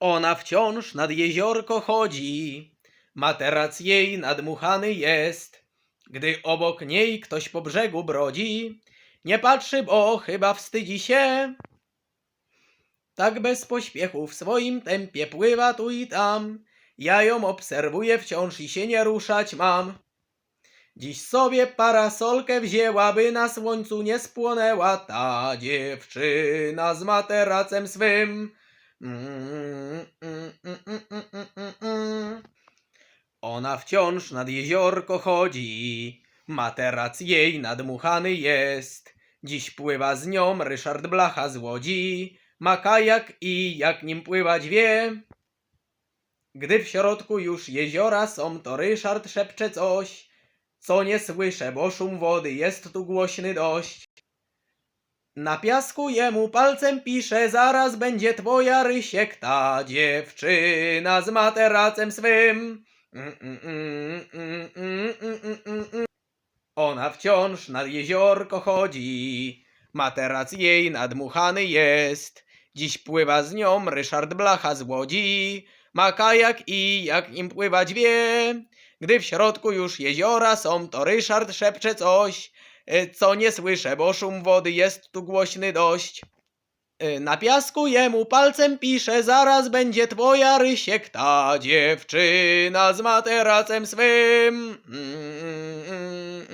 Ona wciąż nad jeziorko chodzi, materac jej nadmuchany jest. Gdy obok niej ktoś po brzegu brodzi, nie patrzy, bo chyba wstydzi się. Tak bez pośpiechu w swoim tempie pływa tu i tam. Ja ją obserwuję wciąż i się nie ruszać mam. Dziś sobie parasolkę wzięła, by na słońcu nie spłonęła ta dziewczyna z materacem swym. Ona wciąż nad jeziorko chodzi, materac jej nadmuchany jest. Dziś pływa z nią Ryszard Blacha z Łodzi, ma kajak i jak nim pływać wie. Gdy w środku już jeziora są, to Ryszard szepcze coś, co nie słyszę, bo szum wody jest tu głośny dość. Na piasku jemu palcem pisze, zaraz będzie twoja rysiek ta dziewczyna z materacem swym. Mm, mm, mm, Ona wciąż nad jeziorko chodzi, materac jej nadmuchany jest. Dziś pływa z nią Ryszard Blacha z Łodzi, ma kajak i jak nim pływać wie. Gdy w środku już jeziora są, to Ryszard szepcze coś, co nie słyszę, bo szum wody jest tu głośny dość. E, Na piasku jemu palcem pisze, zaraz będzie twoja Rysiek, ta dziewczyna z materacem swym. Mm,